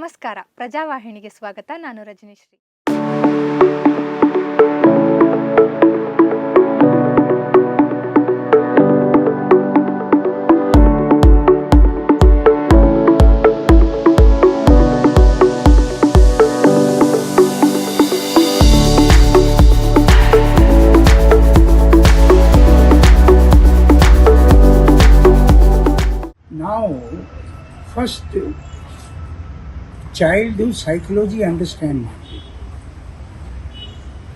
ನಮಸ್ಕಾರ. ಪ್ರಜಾವಾಹಿನಿಗೆ ಸ್ವಾಗತ. ನಾನು Rajanishri. First first child do psychology understand market.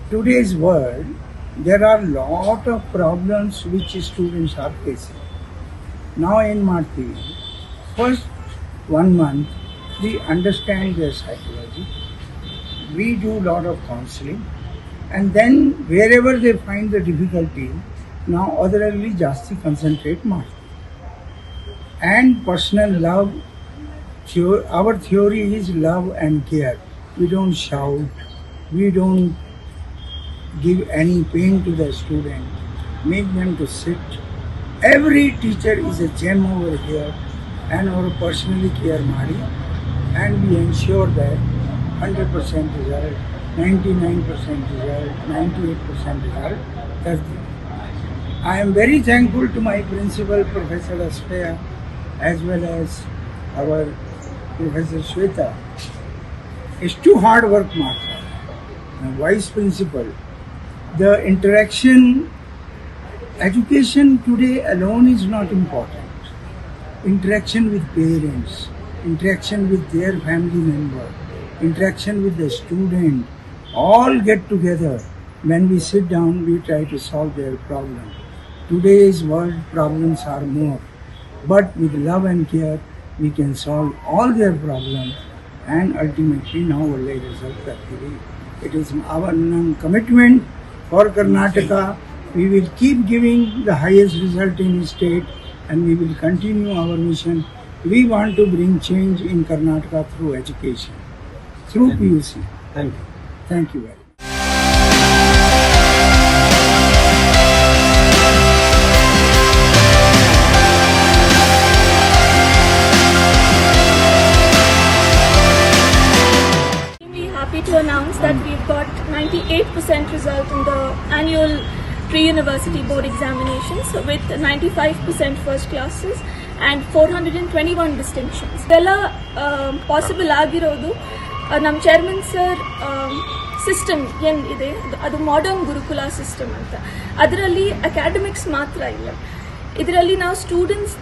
Today's world, there are lot of problems which students are facing. Now in Marti, first one month, we understand their psychology. We do lot of counseling. And then wherever they find the difficulty, now otherly just concentrate more And personal love our theory is love and care. We don't shout, we don't give any pain to the student, make them to sit. Every teacher is a gem over here and our personally care Mari and we ensure that 100% result, 99% result, 98% result. That's the I am very thankful to my principal, Professor Aspeya, as well as our Professor Shweta. ಎಷ್ಟು hard work ಮಾಡ್ತಾರೆ vice principal the interaction education today alone is not important interaction with parents, interaction with their family member, interaction with the student, all get together. When we sit down, we try to solve their problem. Today's world problems are more, but with love and care, we can solve all their problems and ultimately now only result actually. It is our commitment for Karnataka. We will keep giving the highest result in state and we will continue our mission. We want to bring change in Karnataka through education, through Thank PUC. Thank you. Thank you very much. Happy to announce that we've got 98% result in the annual pre-university board examinations with 95% first classes and 421 distinctions. ಇದೆಲ್ಲ possible ಆಗಿರೋದು ನಮ್ಮ chairman sir system ಏನ್ ಇದೆ? ಅದು- modern ಗುರುಕುಲ system ಅಂತ. ಅದರಲ್ಲಿ academics ಮಾತ್ರ ಇಲ್ಲ. ಇದರಲ್ಲಿ ನಾವು ಸ್ಟೂಡೆಂಟ್ಸ್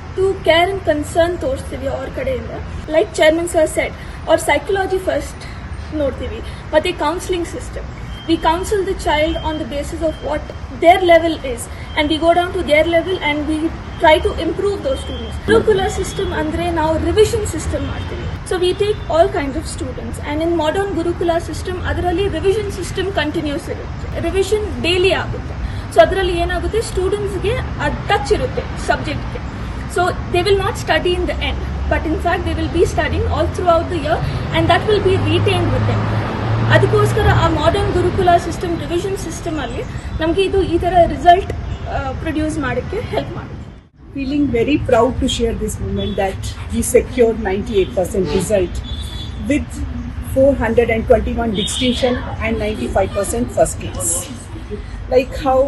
ಕೇರ್ ಅಂಡ್ ಕನ್ಸರ್ನ್ ತೋರಿಸ್ತೀವಿ ಅವ್ರ ಕಡೆಯಿಂದ. ಲೈಕ್ ಚೇರ್ಮನ್ ಸರ್ ಸೆಟ್ ಅವ್ರ ಸೈಕಲಾಜಿ ಫಸ್ಟ್ ನೋಡ್ತೀವಿ. ಮತ್ತೆ counselling system we counsel the child on the basis of what their level is and we go down to their level and we try to improve those students gurukul system ಅಂದ್ರೆ ನಾವು revision system ಮಾಡ್ತೀವಿ. So we take all kind of students and in modern gurukul system ಅದರಲ್ಲಿ revision system continues ಇರುತ್ತೆ. Revision daily ಆಗುತ್ತೆ. So ಅದರಲ್ಲಿ ಏನಾಗುತ್ತೆ? ಸ್ಟೂಡೆಂಟ್ಸ್ಗೆ ಅದು ಟಚ್ ಇರುತ್ತೆ ಸಬ್ಜೆಕ್ಟ್ಗೆ So they will not study in the end but in fact they will be studying all throughout the year and that will be retained with them ಅದಕ್ಕೋಸ್ಕರ ಆ modern gurukul system revision system ಅಲ್ಲಿ ನಮಗೆ ಇದು ಈ ಥರ result produce ಮಾಡೋಕ್ಕೆ help ಮಾಡುತ್ತೆ feeling very proud to share this moment that we secured 98% result with 421 distinction and 95% first class. Like how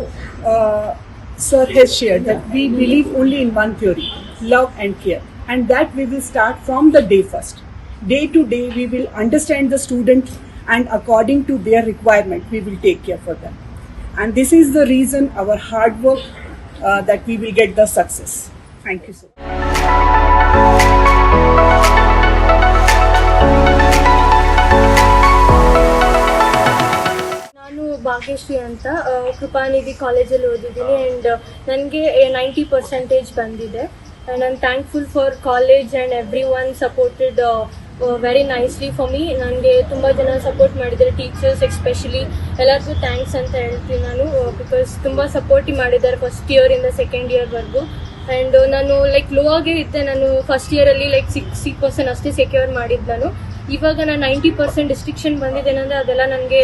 uh, Sir has shared that we believe only in one theory, love and care. And that we will start from the day first. Day to day, we will understand the student and according to their requirement, we will take care for them. And this is the reason our hard work uh, that we will get the success. Thank you so Bhagyashree ಅಂತ ಕೃಪಾನಿಧಿ ಕಾಲೇಜಲ್ಲಿ ಓದಿದ್ದೀನಿ and ನನಗೆ ninety percentage ಬಂದಿದೆ. And I'm thankful for college and everyone supported very nicely for me ನನಗೆ ತುಂಬ ಜನ support ಮಾಡಿದ್ದಾರೆ teachers especially ಎಲ್ಲರಿಗೂ ಥ್ಯಾಂಕ್ಸ್ ಅಂತ ಹೇಳ್ತೀನಿ ನಾನು ಬಿಕಾಸ್ ತುಂಬ ಸಪೋರ್ಟಿ ಮಾಡಿದ್ದಾರೆ ಫಸ್ಟ್ ಇಯರಿಂದ ಸೆಕೆಂಡ್ ಇಯರ್ವರೆಗೂ ಆ್ಯಂಡ್ ನಾನು ಲೈಕ್ ಲೋ ಆಗೇ ಇದ್ದೆ. ನಾನು ಫಸ್ಟ್ ಇಯರಲ್ಲಿ ಲೈಕ್ ಸಿಕ್ಸ್ಟಿ ಪರ್ಸೆಂಟ್ ಅಷ್ಟೇ ಸೆಕ್ಯೂರ್ ಮಾಡಿದ್ದು ನಾನು. ಇವಾಗ ನಾನು ನೈಂಟಿ ಪರ್ಸೆಂಟ್ ಡಿಸ್ಟ್ರಿಕ್ಷನ್ ಬಂದಿದ್ದೇನೆಂದ್ರೆ ಅದೆಲ್ಲ ನನಗೆ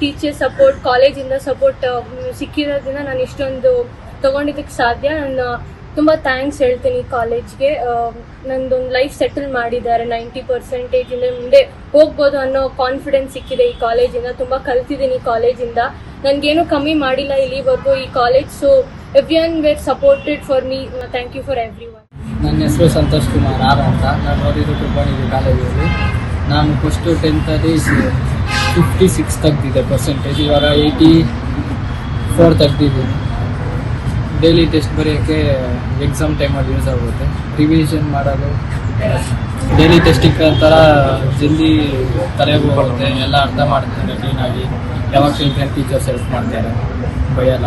ಟೀಚರ್ ಸಪೋರ್ಟ್ ಕಾಲೇಜಿಂದ ಸಪೋರ್ಟ್ ಸಿಕ್ಕಿರೋದ್ರಿಂದ ನಾನು ಇಷ್ಟೊಂದು ತಗೊಂಡಿದ್ದಕ್ಕೆ ಸಾಧ್ಯ. ನಾನು ತುಂಬ ಥ್ಯಾಂಕ್ಸ್ ಹೇಳ್ತೀನಿ ಕಾಲೇಜ್ಗೆ ನಂದೊಂದು ಲೈಫ್ ಸೆಟಲ್ ಮಾಡಿದ್ದಾರೆ ನೈಂಟಿ ಪರ್ಸೆಂಟೇಜಿಂದ ಮುಂದೆ ಹೋಗ್ಬೋದು ಅನ್ನೋ ಕಾನ್ಫಿಡೆನ್ಸ್ ಸಿಕ್ಕಿದೆ ಈ ಕಾಲೇಜಿಂದ ತುಂಬ ಕಲ್ತಿದ್ದೀನಿ ಕಾಲೇಜಿಂದ ನನಗೇನು ಕಮ್ಮಿ ಮಾಡಿಲ್ಲ ಇಲ್ಲಿವರೆಗೂ ಈ college so everyone were supported for me thank you for everyone ನನ್ನ ಹೆಸರು ಸಂತೋಷ್ ಕುಮಾರ್ ಆರ್ ಅಂತ. ನಾನು ಓದಿದ್ದು ಕಾಲೇಜಲ್ಲಿ ನಾನು ಫಸ್ಟು ಟೆಂತಲ್ಲಿ ಫಿಫ್ಟಿ ಸಿಕ್ಸ್ ತೆಗ್ದಿದ್ದೆ ಪರ್ಸೆಂಟೇಜ್ ಇವಾಗ ಏಯ್ಟಿ ಫೋರ್ ತೆಗ್ದಿದ್ದೀನಿ. ಡೈಲಿ ಟೆಸ್ಟ್ ಬರೆಯೋಕ್ಕೆ ಎಕ್ಸಾಮ್ ಟೈಮಲ್ಲಿ ಯೂಸ್ ಆಗುತ್ತೆ. ರಿವಿಷನ್ ಮಾಡೋದು ಡೈಲಿ ಟೆಸ್ಟಿಗೆ ಒಂಥರ ಜಲ್ದಿ ತಲೆ ಹೋಗುತ್ತೆ, ಎಲ್ಲ ಅರ್ಥ ಮಾಡ್ತಾರೆ ಕ್ಲೀನಾಗಿ ಯಾವಾಗ ಟೀಚರ್ಸ್ ಹೆಲ್ಪ್ ಮಾಡ್ತಾರೆ ಭಯಲ್ಲ